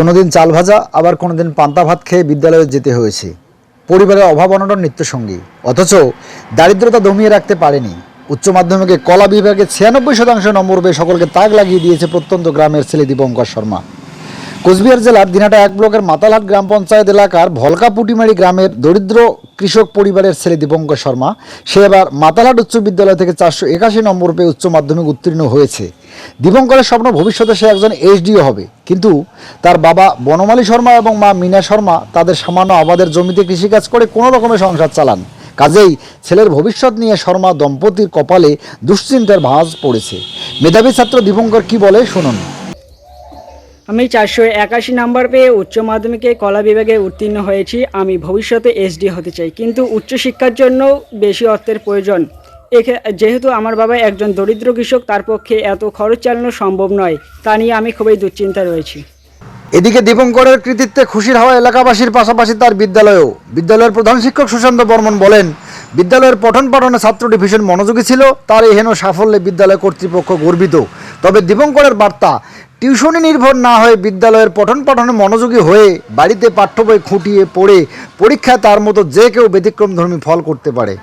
কোনোদিন চাল ভাজা, আবার কোনোদিন পান্তা ভাত খেয়ে বিদ্যালয়ে যেতে হয়েছে। পরিবারের অভাব অনটন নিত্যসঙ্গী। অথচ দারিদ্রতা দমিয়ে রাখতে পারেনি। উচ্চ মাধ্যমিকে কলা বিভাগে ছিয়ানব্বই শতাংশ নম্বর পেয়ে সকলকে তাক লাগিয়ে দিয়েছে প্রত্যন্ত গ্রামের ছেলে দীপঙ্কর শর্মা। কোচবিহার জেলার দিনাটা এক ব্লকের মাতালহাট গ্রাম পঞ্চায়েত এলাকার ভলকা পুটিমারি গ্রামের দরিদ্র কৃষক পরিবারের ছেলে দীপঙ্কর শর্মা, সে এবার মাতালহাট উচ্চ বিদ্যালয় থেকে চারশো একাশি নম্বর পেয়ে উচ্চ মাধ্যমিক উত্তীর্ণ হয়েছে। দীপঙ্করের স্বপ্ন ভবিষ্যতে সে একজন এইচডিও হবে। কিন্তু তার বাবা বনমালী শর্মা এবং মা মিনা শর্মা তাদের সামান্য আবাদের জমিতে কৃষিকাজ করে কোনো রকমের সংসার চালান। কাজেই ছেলের ভবিষ্যৎ নিয়ে শর্মা দম্পতির কপালে দুশ্চিন্তার ভাঁজ পড়েছে। মেধাবী ছাত্র দীপঙ্কর কি বলে শুনুন। আমি চারশো একাশি নাম্বার পেয়ে উচ্চ মাধ্যমিকে কলা বিভাগে উত্তীর্ণ হয়েছি। আমি ভবিষ্যতে এসডি হতে চাই। কিন্তু উচ্চশিক্ষার জন্য বেশি অর্থের প্রয়োজন। যেহেতু আমার বাবা একজন দরিদ্র কৃষক, তার পক্ষে এত খরচ চালানো সম্ভব নয়। তা নিয়ে আমি খুবই দুশ্চিন্তা রয়েছি। এদিকে দীপঙ্করের কৃতিত্বে খুশির হওয়া এলাকাবাসীর পাশাপাশি তার বিদ্যালয়েও। বিদ্যালয়ের প্রধান শিক্ষক সুশান্ত বর্মন বলেন, বিদ্যালয়ের পঠন পাঠনে ছাত্রটি ভীষণ মনোযোগী ছিল, তার এই হেন সাফল্যে বিদ্যালয় কর্তৃপক্ষ গর্বিত। তবে দীপঙ্করের বার্তা, টিউশনি নির্ভর না হয়ে বিদ্যালয়ের পঠন পাঠনে মনোযোগী হয়ে বাড়িতে পাঠ্য বই খুঁটিয়ে পড়ে পরীক্ষায় তার মতো যে কেউ ব্যতিক্রমধর্মী ফল করতে পারে।